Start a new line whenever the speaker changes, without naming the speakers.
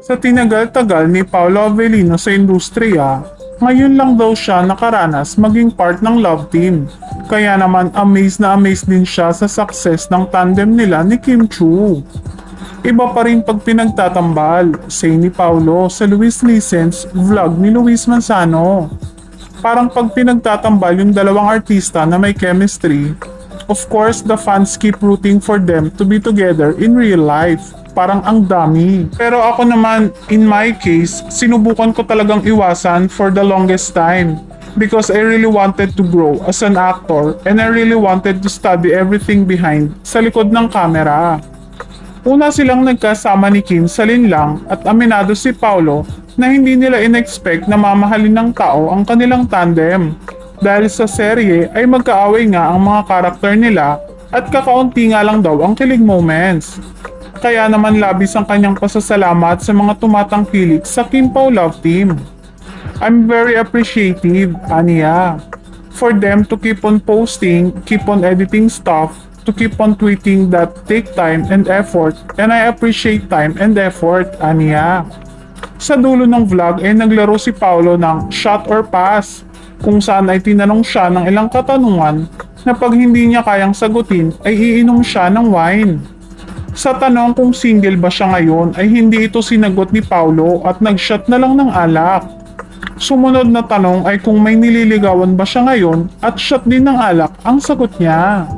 Sa tinagal-tagal ni Paolo Avellino sa industriya, ngayon lang daw siya nakaranas maging part ng love team. Kaya naman amazed na amazed din siya sa success ng tandem nila ni Kim Chu. Iba pa rin pag pinagtatambal, say ni Paulo sa Luis Licens vlog ni Luis Manzano. Parang pag pinagtatambal yung dalawang artista na may chemistry, of course the fans keep rooting for them to be together in real life. Parang ang dami. Pero ako naman, in my case, sinubukan ko talagang iwasan for the longest time. Because I really wanted to grow as an actor and I really wanted to study everything behind sa likod ng camera. Una silang nagkasama ni Kim sa linlang at aminado si Paulo na hindi nila in-expect na mamahalin ng tao ang kanilang tandem. Dahil sa serye ay magkaaway nga ang mga karakter nila at kakaunti nga lang daw ang kilig moments. Kaya naman labis ang kanyang pasasalamat sa mga tumatangkilik sa Kim Pao Love Team. I'm very appreciative, Ania, for them to keep on posting, keep on editing stuff, to keep on tweeting that take time and effort, and I appreciate time and effort, Ania. Sa dulo ng vlog ay naglaro si Paolo ng shot or pass, kung saan ay tinanong siya ng ilang katanungan na pag hindi niya kayang sagutin ay iinom siya ng wine. Sa tanong kung single ba siya ngayon ay hindi ito sinagot ni Paulo at nag-shot na lang ng alak. Sumunod na tanong ay kung may nililigawan ba siya ngayon at shot din ng alak ang sagot niya.